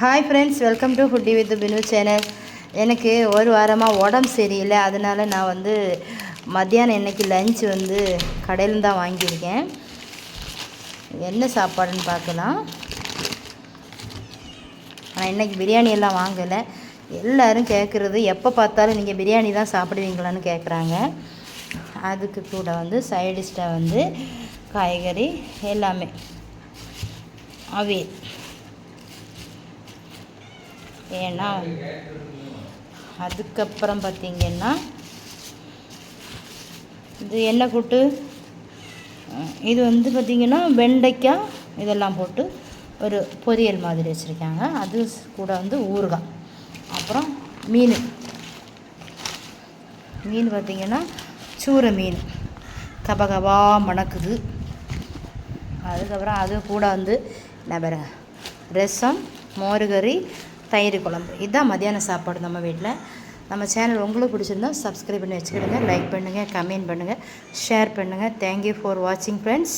Hi friends welcome to foodie with Binu channel எனக்கு ஒரு வாரமாக உடம்பு சரியில்லை. அதனால் நான் வந்து மத்தியானம் இன்னைக்கு லஞ்ச் வந்து கடையில் தான் வாங்கியிருக்கேன். என்ன சாப்பாடுன்னு பார்க்கலாம். நான் இன்றைக்கி பிரியாணி எல்லாம் வாங்கலை. எல்லோரும் கேட்குறது எப்போ பார்த்தாலும் நீங்கள் பிரியாணி தான் சாப்பிடுவீங்களான்னு கேட்குறாங்க அதுக்கு கூட வந்து சைடிஷ்டாக வந்து காய்கறி எல்லாமே. அவியல். ஏன்னா அதுக்கப்புறம் பார்த்திங்கன்னா இது என்ன கூட்டு? இது வந்து பார்த்திங்கன்னா வெண்டைக்காய் இதெல்லாம் போட்டு ஒரு பொரியல் மாதிரி வச்சுருக்காங்க. அது கூட வந்து ஊறுகாய். அப்புறம் மீன். மீன் பார்த்திங்கன்னா சூரை மீன். கபகபா மணக்குது. அதுக்கப்புறம் அது கூட வந்து என்ன பாருங்க ரசம் மோருகறி தயிர் குழம்பு. இதுதான் மத்தியான சாப்பாடு நம்ம வீட்டில் நம்ம சேனல் உங்களுக்கு பிடிச்சிருந்தா சப்ஸ்கிரைப் பண்ணி வச்சுக்கிடுங்க. லைக் பண்ணுங்கள் கமெண்ட் பண்ணுங்கள் ஷேர் பண்ணுங்கள் தேங்க்யூ ஃபார் வாட்சிங் ஃப்ரெண்ட்ஸ்